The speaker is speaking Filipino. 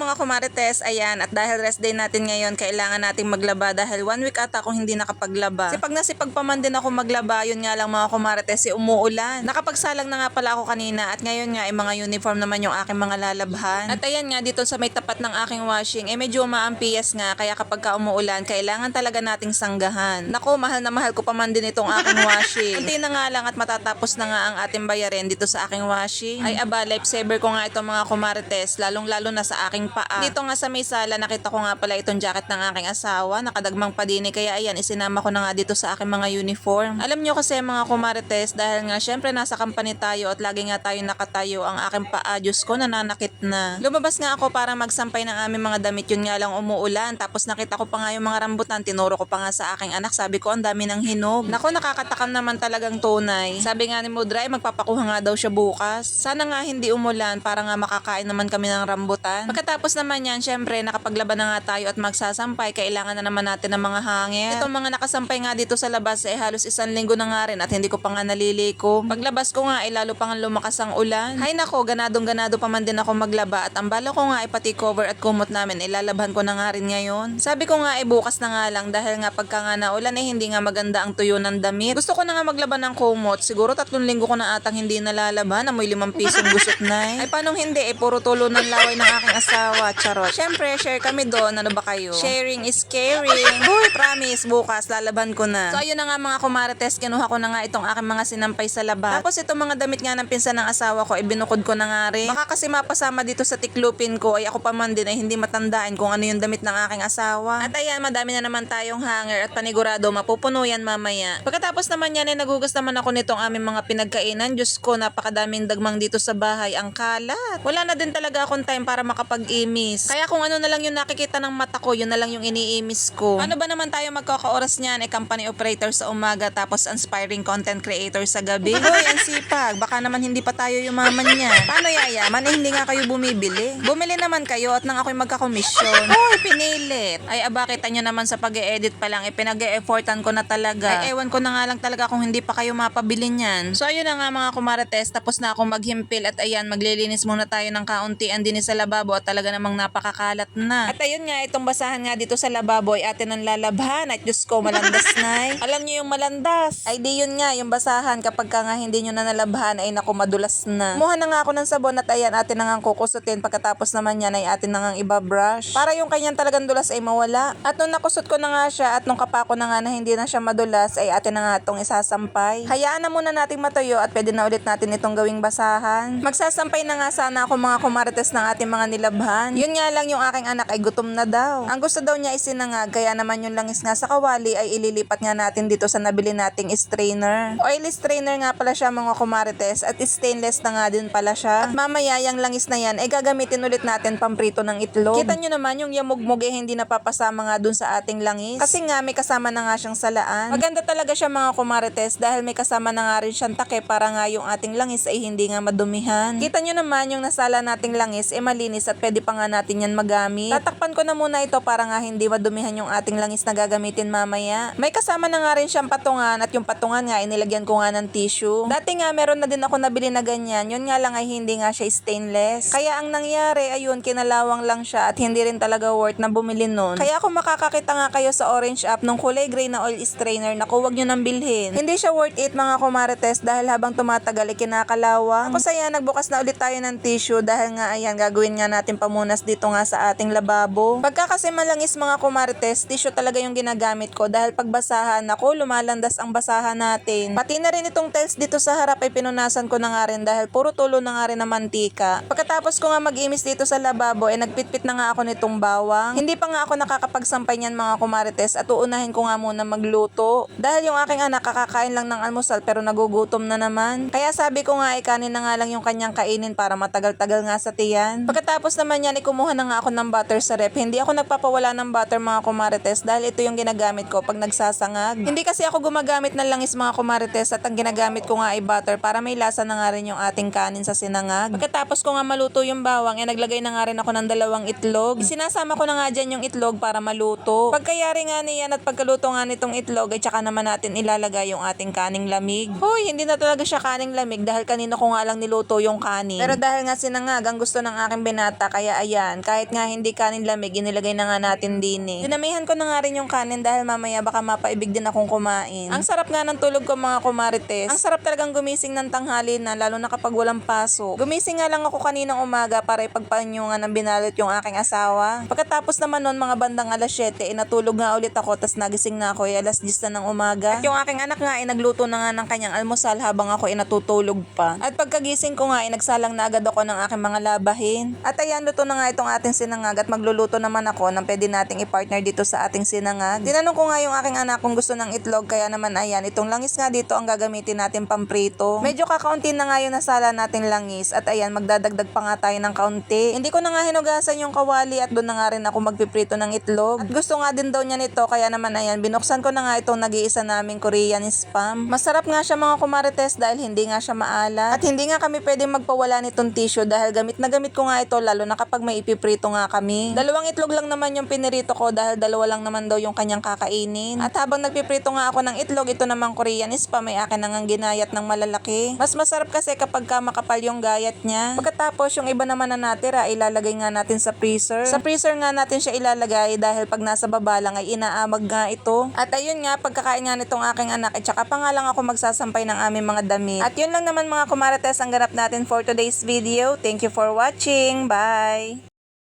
mga kumarites, ayan, at dahil rest day natin ngayon, kailangan nating maglaba dahil one week ata akong hindi nakapaglaba. Sipag na sipag pa man din ako maglaba, yun nga lang mga kumarites, si umuulan. Nakapagsalang na nga pala ako kanina at ngayon nga, eh, mga uniform naman yung aking mga lalabhan. At ayan nga, dito sa may tapat ng aking washing, eh medyo maampias nga, kaya kapag ka umuulan, kailangan talaga nating sanggahan. Nako, mahal na mahal ko pa man din itong aking washing. Kunti na nga lang at matatapos na nga ang ating bayarin dito sa aking washing. Ay aba, lifesaver ko nga itong mga kumarites, lalong-lalo na sa aking paa. Dito nga sa may sala, nakita ko nga pala itong jacket ng aking asawa, nakadagmang padini, kaya ayan, isinama ko na nga dito sa aking mga uniform. Alam nyo kasi mga kumarites, dahil nga syempre nasa company tayo at lagi nga tayo nakatayo, ang aking paa, Diyos ko, nananakit na. Lumabas nga ako para magsampay ng aming mga damit, yun nga lang umuulan, tapos nakita ko pa nga yung mga rambutan, tinuro ko pa nga sa aking anak, sabi ko, ang dami ng hinog. Nako, nakakatakam naman talagang tunay. Sabi nga ni Mudray, magpapakuha nga daw siya bukas. Sana nga hindi umulan para nga makakain naman kami ng rambutan. Pagkatapos naman yan, syempre, nakapaglaban na nga tayo at magsasampay, kailangan na naman natin ng mga hangin. Itong mga nakasampay nga dito sa labas, eh halos isang linggo na nga rin at hindi ko pa nga naliliko. Paglabas ko nga, eh lalo pa nga lumakas ang ulan. Hay nako, ganadong ganado pa man din ako maglaba at ang bala ko nga ay pati cover at kumot namin, ilalabhan ko na nga rin ngayon. Sabi ko nga, eh bukas na nga lang dahil nga pagka nga naulan, eh hindi nga maganda ang tuyo ng damit. Gusto ko na nga maglaban ng kumot, siguro tatlong linggo ko na atang hindi nalalaban, amoy limang pisong gusot na eh. Ay paano hindi, eh puro tulo ng laway ng aking asawa, charot. Syempre, share kami doon, ano ba kayo? Sharing is caring. Uy, promise, bukas, lalaban ko na. So ayun na nga mga kumarites, kinuha ko na nga itong aking mga sinampay sa labat. Tapos itong mga damit nga ng pinsan ng asawa ko, ibinukod ko na nga rin. Baka kasi mapasama dito sa tiklupin ko, ay ako pa man din ay hindi matandaan kung ano yung damit ng aking asawa. At ayan, madami na naman tayong hanger at panigurado, mapupuno yan mamaya. Pagkatapos naman yan, ay nagugas naman ako nitong aming mga pinagkainan. Diyos ko, napakadaming dagmang dito sa bahay. Ang kalat. Wala na din talaga akong time para makapag-imis. Kaya kung ano na lang yung nakikita ng mata ko, yun na lang yung iniimis ko. Ano ba naman tayo magkakaoras niyan? Eh, company operator sa umaga, tapos inspiring content creator sa gabi. Hoy, ang sipag. Baka naman hindi pa tayo yumaman niya. Paano yayaman? Eh, hindi nga kayo bumibili. Bumili naman kayo at nang ako'y magkakomisyon. Hoy, pinilit. Ay, aba, kita nyo naman sa pag edit pa lang, eh, pinag-e-effortan ko na talaga. Ay, ewan ko na nga lang talaga kung hindi pa kayo mapabili niyan. So, ayun na nga mga kumarates, tapos na akong maghimpil at ayan, maglilinis muna tayo ng kauntian din sa lababo at talaga namang napakakalat na. At ayun nga, itong basahan nga dito sa lababo ay atin ang lalabhan at Diyos ko, malandas na eh. Alam niyo yung malandas? Ay di yun nga, yung basahan kapag ka nga hindi nyo na nalabhan ay naku madulas na. Kumuha na nga ako ng sabon at ayan, atin na nga kukusutin pagkatapos naman yan ay atin na nga ibabrush. Para yung kanyang talagang dulas ay mawala. At nung nakusot ko na nga siya at nung kapako na nga na hindi na siya madulas ay atin na nga itong isasampay. Hayaan na muna nating matuyo at pwede na ulit natin itong gawing basahan. Magsasampay na nga sana ako mga kumarites ng ating mga nilabhan. Yun nga lang yung aking anak ay gutom na daw. Ang gusto daw niya isinangag kaya naman yung langis nga sa kawali ay ililipat nga natin dito sa nabili nating strainer. Oily strainer nga pala siya mga kumarites at stainless na nga din pala siya. At mamaya yung langis na yan ay gagamitin ulit natin pamprito ng itlog. Kita nyo naman yung yamugmug eh hindi napapasama nga dun sa ating langis. Kasi nga may kasama na nga siyang salaan. Maganda talaga siya mga kumarites dahil may kasama na nga rin siyang take para nga yung ating langis ay hindi nga madumihan. Kita nyo naman yung nasala nating langis ay malinis at pwede pa nga natin yan magamit. Tatakpan ko na muna ito para nga hindi madumihan yung ating langis na gagamitin mamaya. May kasama na nga rin siyang patungan at yung patungan nga inilagyan ko nga ng tissue. Dati nga meron na din ako nabili na ganyan. Yun nga lang ay hindi nga siya stainless. Kaya ang nangyari ayun kinalawang lang siya at hindi rin talaga worth na bumili nun. Kaya kung makakakita nga kayo sa orange app nung kulay gray na oil strainer naku wag nyo nang bilhin. Hindi siya worth it mga kumarites dahil habang tumatagal ay kinakalawang. Tapos ayan nagbukas na ulit tayo ng tissue dahil nga ayan gagawin nga natin pamunas dito nga sa ating lababo. Pagka kasi malangis mga kumarites, tissue talaga yung ginagamit ko dahil pagbasahan ako lumalandas ang basahan natin. Pati na rin itong tiles dito sa harap ay pinunasan ko na nga rin dahil puro tulo na nga rin na mantika. Pagkatapos ko nga mag-imis dito sa lababo ay nagpitpit na nga ako nitong bawang. Hindi pa nga ako nakakapagsampay niyan mga kumarites at uunahin ko nga muna magluto. Dahil yung aking anak kakakain lang ng almusal pero nagugutom na naman. Kaya sabi ko nga ay kanin na nga lang yung kanyang kainin para matagal-tagal nga sa tiyan. Pagkatapos naman yan, ikumuha na nga ako ng butter sa rep. Hindi ako nagpapawala ng butter mga kumarites dahil ito yung ginagamit ko pag nagsasangag. Hindi kasi ako gumagamit ng langis mga kumarites at ang ginagamit ko nga ay butter para may lasa na nga rin yung ating kanin sa sinangag. Pagkatapos ko nga maluto yung bawang, eh naglagay na nga rin ako ng dalawang itlog. Sinasama ko na nga dyan yung itlog para maluto. Pagkayari nga niyan at pagkaluto nga nitong itlog, ay tsaka naman natin ilalagay yung ating kaning lamig. Hoy, hindi na talaga siya kaning lamig dahil kanina ko nga lang niluto yung kanin. Pero dahil nga sinangag ang gusto ng aking binata, kaya Kaya ayan, kahit nga hindi kanin lamig, inilagay na nga natin din eh. Dinamihan ko na nga rin yung kanin dahil mamaya baka mapaibig din akong kumain. Ang sarap nga ng tulog ko mga kumarites. Ang sarap talagang gumising ng tanghali na lalo na kapag walang pasok. Gumising nga lang ako kaninang umaga para ipagpanyungan ng binalot yung aking asawa. Pagkatapos naman nun mga bandang alas 7, eh, natulog nga ulit ako tas nagising na ako eh, alas 10 na ng umaga. At yung aking anak nga ay nagluto na nga ng kanyang almusal habang ako ay natutulog pa. At pagkagising ko nga ay nagsalang na agad ako ng aking mga labahin. At ayan, luto na nga itong ating sinangag at magluluto naman ako ng pwede nating i-partner dito sa ating sinangag. Tinanong ko nga yung aking anak kung gusto ng itlog kaya naman ayan, itong langis nga dito ang gagamitin natin pamprito. Medyo kakaunti na nga yung nasala nating langis at ayan, magdadagdag pa nga tayo ng kaunti. Hindi ko na nga hinugasan yung kawali at doon na nga rin ako magpiprito ng itlog. At gusto nga din daw niya nito kaya naman ayan, binuksan ko na nga itong nag-iisa naming Korean spam. Masarap nga siya mga kumarites dahil hindi nga siya maalat. At hindi nga kami pwedeng magpawala nitong tissue dahil gamit na gamit ko nga ito lalo na kapag may ipiprito nga kami. Dalawang itlog lang naman yung pinirito ko dahil dalawa lang naman daw yung kanyang kakainin. At habang nagpiprito nga ako ng itlog, ito namang Korean spam may akin nang ginayat ng malalaki. Mas masarap kasi kapag ka makapal yung gayat niya. Pagkatapos yung iba naman na natira, ilalagay nga natin sa freezer. Sa freezer nga natin siya ilalagay dahil pag nasa baba lang ay inaamag nga ito. At ayun nga, pagkakain nga nitong aking anak, at saka pa nga lang ako magsasampay ng aming mga damit. At yun lang naman mga kumarates ang ganap natin for today's video. Thank you for watching. Bye! Bye